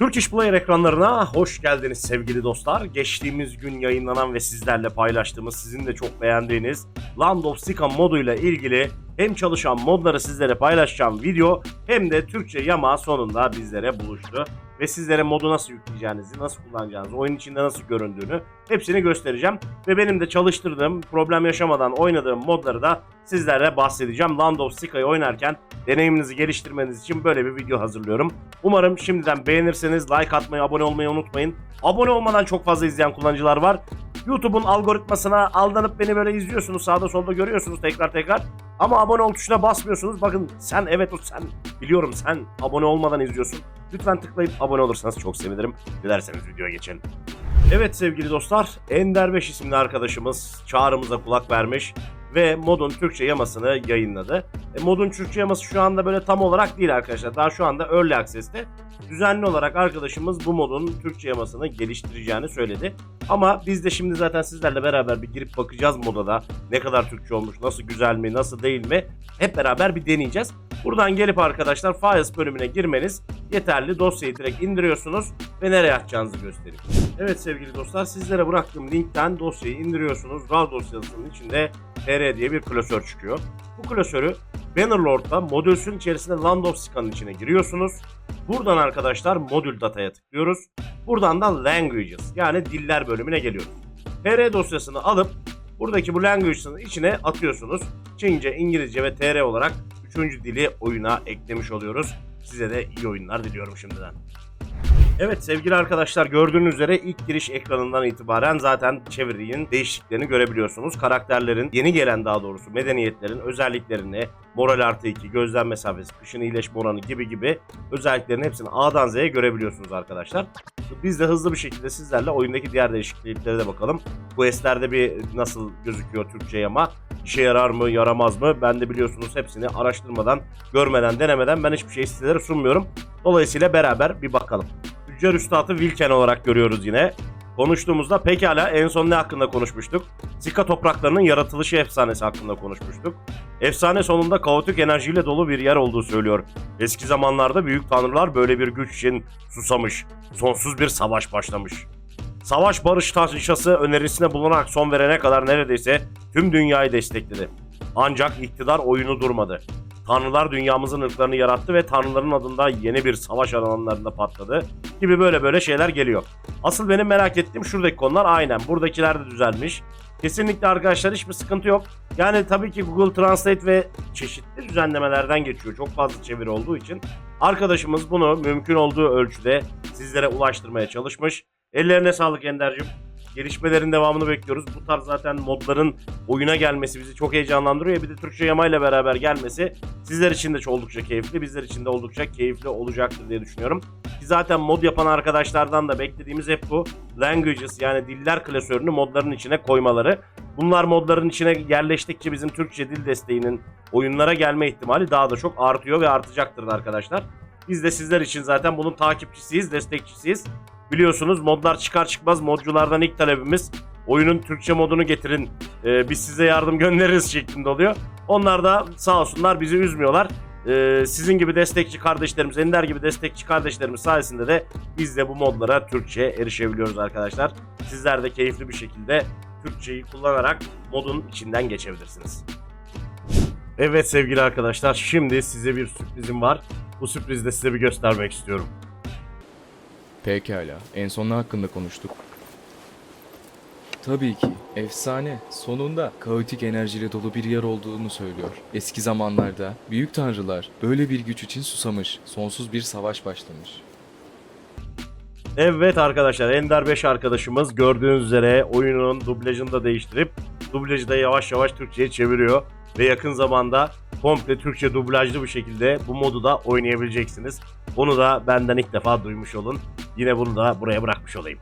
Türk İş Player ekranlarına hoş geldiniz sevgili dostlar. Geçtiğimiz gün yayınlanan ve sizlerle paylaştığımız, sizin de çok beğendiğiniz Land of Sika moduyla ilgili hem çalışan modları sizlere paylaşacağım video hem de Türkçe yama sonunda bizlere buluştu. Ve sizlere modu nasıl yükleyeceğinizi, nasıl kullanacağınızı, oyun içinde nasıl göründüğünü hepsini göstereceğim. Ve benim de çalıştırdığım, problem yaşamadan oynadığım modları da sizlere bahsedeceğim. Land of Sika'yı oynarken deneyiminizi geliştirmeniz için böyle bir video hazırlıyorum. Umarım şimdiden beğenirseniz like atmayı, abone olmayı unutmayın. Abone olmadan çok fazla izleyen kullanıcılar var. YouTube'un algoritmasına aldanıp beni böyle izliyorsunuz. Sağda solda görüyorsunuz tekrar tekrar. Ama abone ol tuşuna basmıyorsunuz. Bakın sen evet o sen biliyorum sen abone olmadan izliyorsun. Lütfen tıklayıp abone olursanız çok sevinirim. Dilerseniz videoya geçelim. Evet sevgili dostlar, Ender 5 isimli arkadaşımız çağrımıza kulak vermiş ve modun Türkçe yamasını yayınladı. E, modun Türkçe yaması şu anda böyle tam olarak değil arkadaşlar. Daha şu anda Early Access'te. Düzenli olarak arkadaşımız bu modun Türkçe yamasını geliştireceğini söyledi. Ama biz de şimdi zaten sizlerle beraber bir girip bakacağız moda da. Ne kadar Türkçe olmuş, nasıl güzel mi, nasıl değil mi? Hep beraber bir deneyeceğiz. Buradan gelip arkadaşlar Files bölümüne girmeniz yeterli. Dosyayı direkt indiriyorsunuz ve nereye atacağınızı göstereyim. Evet sevgili dostlar sizlere bıraktığım linkten dosyayı indiriyorsunuz. RAW dosyasının içinde TR diye bir klasör çıkıyor. Bu klasörü Bannerlord'da modülsün içerisinde Land of Sika'nın içine giriyorsunuz. Buradan arkadaşlar modül dataya tıklıyoruz. Buradan da languages yani diller bölümüne geliyoruz. TR dosyasını alıp buradaki bu languages'ın içine atıyorsunuz. Çince, İngilizce ve TR olarak üçüncü dili oyuna eklemiş oluyoruz. Size de iyi oyunlar diliyorum şimdiden. Evet sevgili arkadaşlar gördüğünüz üzere ilk giriş ekranından itibaren zaten çevirinin değişikliklerini görebiliyorsunuz. Karakterlerin yeni gelen daha doğrusu medeniyetlerin özelliklerini, moral artı 2, gözlem mesafesi, kışın iyileşme oranı gibi gibi özelliklerin hepsini A'dan Z'ye görebiliyorsunuz arkadaşlar. Biz de hızlı bir şekilde sizlerle oyundaki diğer değişikliklere de bakalım. Quest'lerde bir nasıl gözüküyor Türkçe yama, işe yarar mı yaramaz mı ben de biliyorsunuz hepsini araştırmadan, görmeden, denemeden ben hiçbir şey sizlere sunmuyorum. Dolayısıyla beraber bir bakalım. Tüccar Üstad'ı Wilken olarak görüyoruz yine. Konuştuğumuzda pekala en son ne hakkında konuşmuştuk? Sika topraklarının yaratılışı efsanesi hakkında konuşmuştuk. Efsane sonunda kaotik enerjiyle dolu bir yer olduğu söylüyor. Eski zamanlarda büyük tanrılar böyle bir güç için susamış. Sonsuz bir savaş başlamış. Savaş barış tartışması önerisine bulunarak son verene kadar neredeyse tüm dünyayı destekledi. Ancak iktidar oyunu durmadı. Tanrılar dünyamızın ırklarını yarattı ve tanrıların adında yeni bir savaş alanlarında patladı gibi böyle böyle şeyler geliyor. Asıl benim merak ettiğim şuradaki konular aynen. Buradakiler de düzelmiş. Kesinlikle arkadaşlar hiçbir sıkıntı yok. Yani tabii ki Google Translate ve çeşitli düzenlemelerden geçiyor. Çok fazla çeviri olduğu için. Arkadaşımız bunu mümkün olduğu ölçüde sizlere ulaştırmaya çalışmış. Ellerine sağlık Ender'cim. Gelişmelerin devamını bekliyoruz. Bu tarz zaten modların oyuna gelmesi bizi çok heyecanlandırıyor. Bir de Türkçe yamayla beraber gelmesi sizler için de oldukça keyifli. Bizler için de oldukça keyifli olacaktır diye düşünüyorum. Ki zaten mod yapan arkadaşlardan da beklediğimiz hep bu. Languages yani diller klasörünü modların içine koymaları. Bunlar modların içine yerleştikçe bizim Türkçe dil desteğinin oyunlara gelme ihtimali daha da çok artıyor ve artacaktır da arkadaşlar. Biz de sizler için zaten bunun takipçisiyiz, destekçisiyiz. Biliyorsunuz modlar çıkar çıkmaz modculardan ilk talebimiz oyunun Türkçe modunu getirin e, biz size yardım göndeririz şeklinde oluyor. Onlar da sağ olsunlar bizi üzmüyorlar. E, sizin gibi destekçi kardeşlerimiz, Ender gibi destekçi kardeşlerimiz sayesinde de biz de bu modlara Türkçe erişebiliyoruz arkadaşlar. Sizler de keyifli bir şekilde Türkçeyi kullanarak modun içinden geçebilirsiniz. Evet sevgili arkadaşlar şimdi size bir sürprizim var. Bu sürprizi de size bir göstermek istiyorum. Pekala. En son ne hakkında konuştuk? Tabii ki. Efsane. Sonunda kaotik enerjiyle dolu bir yer olduğunu söylüyor. Eski zamanlarda büyük tanrılar böyle bir güç için susamış. Sonsuz bir savaş başlamış. Evet arkadaşlar Ender 5 arkadaşımız gördüğünüz üzere oyunun dublajını da değiştirip dublajı da yavaş yavaş Türkçe'ye çeviriyor. Ve yakın zamanda komple Türkçe dublajlı bir şekilde bu modu da oynayabileceksiniz. Onu da benden ilk defa duymuş olun. Yine bunu da buraya bırakmış olayım.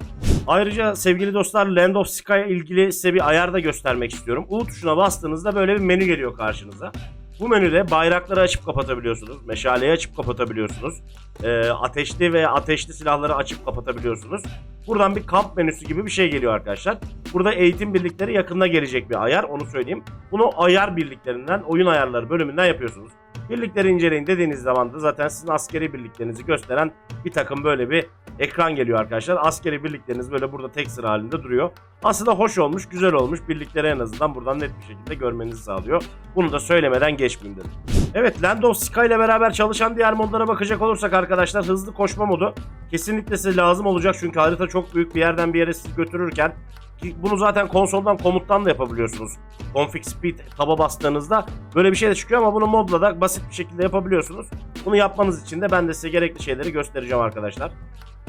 Ayrıca sevgili dostlar Land of Sky'a ilgili size bir ayar da göstermek istiyorum. U tuşuna bastığınızda böyle bir menü geliyor karşınıza. Bu menüde bayrakları açıp kapatabiliyorsunuz. Meşaleyi açıp kapatabiliyorsunuz. Ee, ateşli ve ateşli silahları açıp kapatabiliyorsunuz. Buradan bir kamp menüsü gibi bir şey geliyor arkadaşlar. Burada eğitim birlikleri yakında gelecek bir ayar onu söyleyeyim. Bunu ayar birliklerinden, oyun ayarları bölümünden yapıyorsunuz. Birlikleri inceleyin dediğiniz zaman da zaten sizin askeri birliklerinizi gösteren bir takım böyle bir ekran geliyor arkadaşlar. Askeri birlikleriniz böyle burada tek sıra halinde duruyor. Aslında hoş olmuş, güzel olmuş. Birlikleri en azından buradan net bir şekilde görmenizi sağlıyor. Bunu da söylemeden geçmeyeyim dedim. Evet Land of Sky ile beraber çalışan diğer modlara bakacak olursak arkadaşlar hızlı koşma modu kesinlikle size lazım olacak çünkü harita çok büyük bir yerden bir yere sizi götürürken ki bunu zaten konsoldan komuttan da yapabiliyorsunuz. Config speed taba bastığınızda böyle bir şey de çıkıyor ama bunu modla da basit bir şekilde yapabiliyorsunuz. Bunu yapmanız için de ben de size gerekli şeyleri göstereceğim arkadaşlar.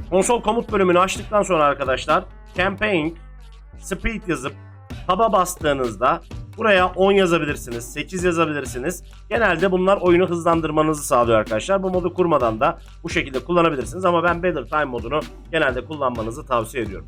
Konsol komut bölümünü açtıktan sonra arkadaşlar campaign speed yazıp taba bastığınızda buraya 10 yazabilirsiniz, 8 yazabilirsiniz. Genelde bunlar oyunu hızlandırmanızı sağlıyor arkadaşlar. Bu modu kurmadan da bu şekilde kullanabilirsiniz ama ben Better Time modunu genelde kullanmanızı tavsiye ediyorum.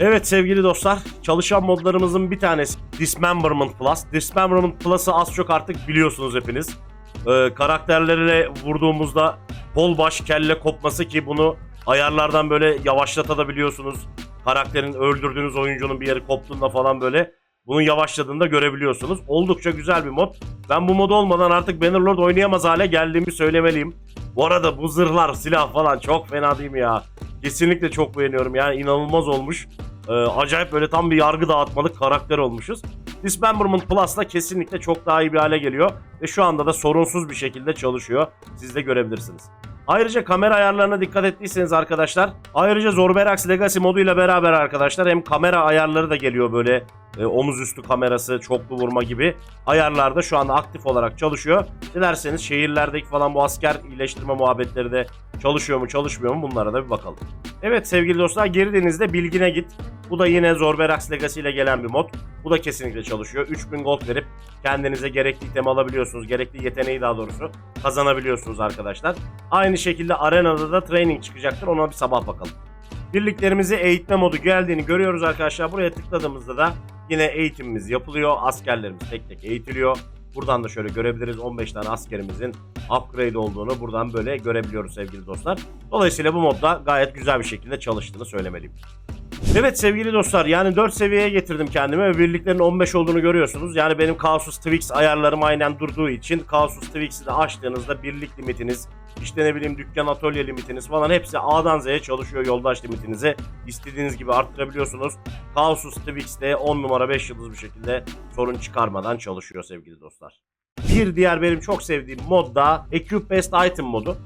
Evet sevgili dostlar, çalışan modlarımızın bir tanesi Dismemberment Plus. Dismemberment Plus'ı az çok artık biliyorsunuz hepiniz. Ee, karakterlere vurduğumuzda kol baş kelle kopması ki bunu ayarlardan böyle yavaşlatabiliyorsunuz. Karakterin öldürdüğünüz oyuncunun bir yeri koptuğunda falan böyle bunu yavaşladığında görebiliyorsunuz. Oldukça güzel bir mod. Ben bu mod olmadan artık Bannerlord oynayamaz hale geldiğimi söylemeliyim. Bu arada bu zırhlar, silah falan çok fena değil mi ya? Kesinlikle çok beğeniyorum yani inanılmaz olmuş. Ee, acayip böyle tam bir yargı dağıtmalık karakter olmuşuz. Dismemberment Plus'la kesinlikle çok daha iyi bir hale geliyor. Ve şu anda da sorunsuz bir şekilde çalışıyor. Siz de görebilirsiniz. Ayrıca kamera ayarlarına dikkat ettiyseniz arkadaşlar. Ayrıca Zorberax Legacy moduyla beraber arkadaşlar hem kamera ayarları da geliyor böyle e, omuz üstü kamerası, çoklu vurma gibi ayarlarda şu anda aktif olarak çalışıyor. Dilerseniz şehirlerdeki falan bu asker iyileştirme muhabbetleri de çalışıyor mu çalışmıyor mu bunlara da bir bakalım. Evet sevgili dostlar geri denizde bilgine git. Bu da yine Zorberax Legacy ile gelen bir mod. Bu da kesinlikle çalışıyor. 3000 gold verip kendinize gerekli itemi alabiliyorsunuz. Gerekli yeteneği daha doğrusu kazanabiliyorsunuz arkadaşlar. Aynı şekilde arenada da training çıkacaktır. Ona bir sabah bakalım. Birliklerimizi eğitme modu geldiğini görüyoruz arkadaşlar. Buraya tıkladığımızda da yine eğitimimiz yapılıyor. Askerlerimiz tek tek eğitiliyor. Buradan da şöyle görebiliriz 15 tane askerimizin upgrade olduğunu buradan böyle görebiliyoruz sevgili dostlar. Dolayısıyla bu modda gayet güzel bir şekilde çalıştığını söylemeliyim. Evet sevgili dostlar yani 4 seviyeye getirdim kendime ve birliklerin 15 olduğunu görüyorsunuz. Yani benim Kaosus Twix ayarlarım aynen durduğu için Kaosus Twix'i de açtığınızda birlik limitiniz, işte ne bileyim dükkan atölye limitiniz falan hepsi A'dan Z'ye çalışıyor yoldaş limitinizi. istediğiniz gibi arttırabiliyorsunuz. Kaosus Twix de 10 numara 5 yıldız bir şekilde sorun çıkarmadan çalışıyor sevgili dostlar. Bir diğer benim çok sevdiğim mod da Equip Best Item modu.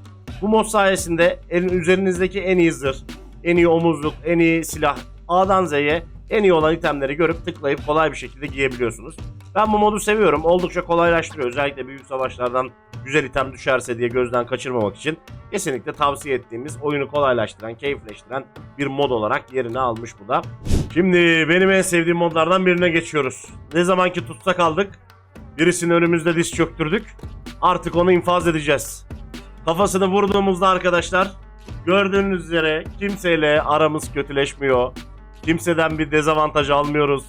Bu mod sayesinde elin üzerinizdeki en iyi zırh, en iyi omuzluk, en iyi silah A'dan Z'ye en iyi olan itemleri görüp tıklayıp kolay bir şekilde giyebiliyorsunuz. Ben bu modu seviyorum. Oldukça kolaylaştırıyor. Özellikle büyük savaşlardan güzel item düşerse diye gözden kaçırmamak için kesinlikle tavsiye ettiğimiz oyunu kolaylaştıran, keyifleştiren bir mod olarak yerini almış bu da. Şimdi benim en sevdiğim modlardan birine geçiyoruz. Ne zamanki tutsak aldık, birisini önümüzde diz çöktürdük. Artık onu infaz edeceğiz. Kafasını vurduğumuzda arkadaşlar gördüğünüz üzere kimseyle aramız kötüleşmiyor. Kimseden bir dezavantaj almıyoruz.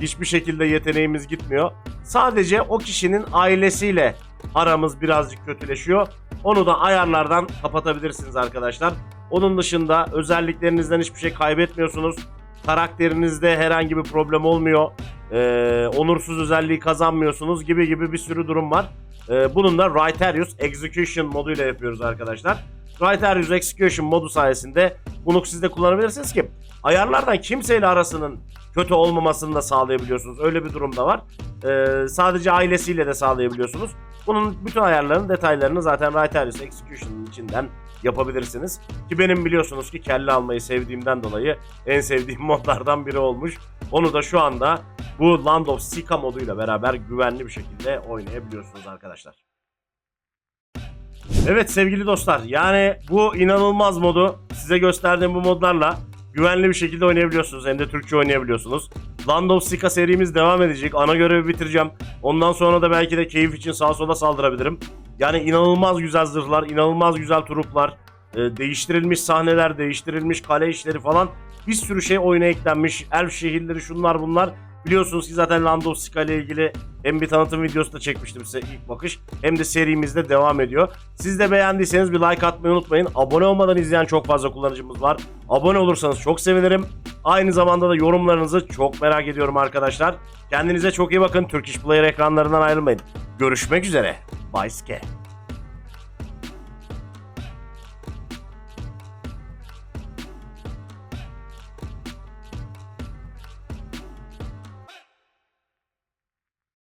Hiçbir şekilde yeteneğimiz gitmiyor. Sadece o kişinin ailesiyle aramız birazcık kötüleşiyor. Onu da ayarlardan kapatabilirsiniz arkadaşlar. Onun dışında özelliklerinizden hiçbir şey kaybetmiyorsunuz. Karakterinizde herhangi bir problem olmuyor. Ee, onursuz özelliği kazanmıyorsunuz gibi gibi bir sürü durum var. Ee, bunun da Righteous Execution moduyla yapıyoruz arkadaşlar. Righteous Execution modu sayesinde bunu siz de kullanabilirsiniz ki ayarlardan kimseyle arasının kötü olmamasını da sağlayabiliyorsunuz. Öyle bir durum da var. Ee, sadece ailesiyle de sağlayabiliyorsunuz. Bunun bütün ayarlarının detaylarını zaten Righteous Execution'ın içinden yapabilirsiniz. Ki benim biliyorsunuz ki kelle almayı sevdiğimden dolayı en sevdiğim modlardan biri olmuş. Onu da şu anda bu Land of Sika moduyla beraber güvenli bir şekilde oynayabiliyorsunuz arkadaşlar. Evet sevgili dostlar yani bu inanılmaz modu size gösterdiğim bu modlarla güvenli bir şekilde oynayabiliyorsunuz. Hem de Türkçe oynayabiliyorsunuz. Land of Sika serimiz devam edecek. Ana görevi bitireceğim. Ondan sonra da belki de keyif için sağa sola saldırabilirim. Yani inanılmaz güzel zırhlar, inanılmaz güzel truplar, e, değiştirilmiş sahneler, değiştirilmiş kale işleri falan bir sürü şey oyuna eklenmiş. Elf şehirleri şunlar bunlar. Biliyorsunuz ki zaten Land Sika ile ilgili hem bir tanıtım videosu da çekmiştim size ilk bakış hem de serimizde devam ediyor. Siz de beğendiyseniz bir like atmayı unutmayın. Abone olmadan izleyen çok fazla kullanıcımız var. Abone olursanız çok sevinirim. Aynı zamanda da yorumlarınızı çok merak ediyorum arkadaşlar. Kendinize çok iyi bakın. Turkish Player ekranlarından ayrılmayın. Görüşmek üzere. Bye.